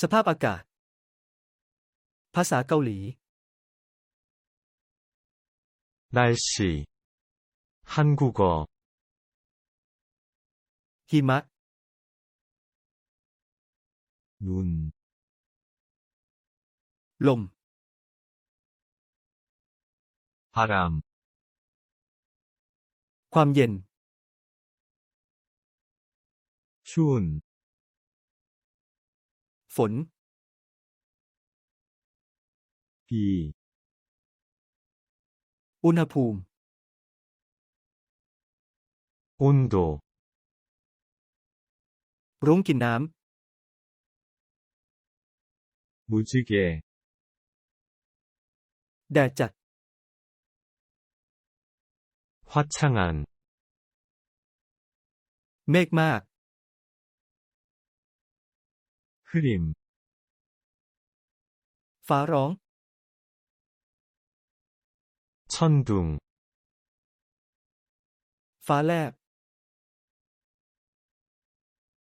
สภาพอากาศ ภาษาเกาหลี 날씨. 한국어. หิมะ 눈. ลม 바람. ความเย็น 추운. ฝน 비. อุณหภูมิ 온도. รุ้งกินน้ 무지개. ำ แดดจัด 화창한. เมฆมาก 흐림 파롱 천둥 파랩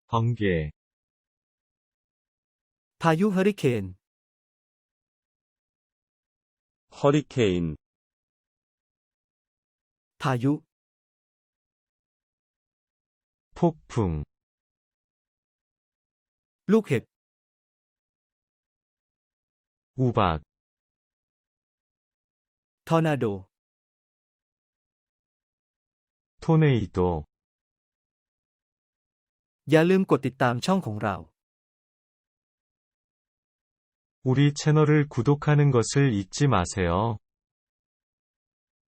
번개 바유 허리케인 허리케인 바유 폭풍 ลูกเห็บ 우박. ทอร์นาโด 토네이도. อย่าลืมกดติดตามช่องของเรา 우리 채널을 구독하는 것을 잊지 마세요.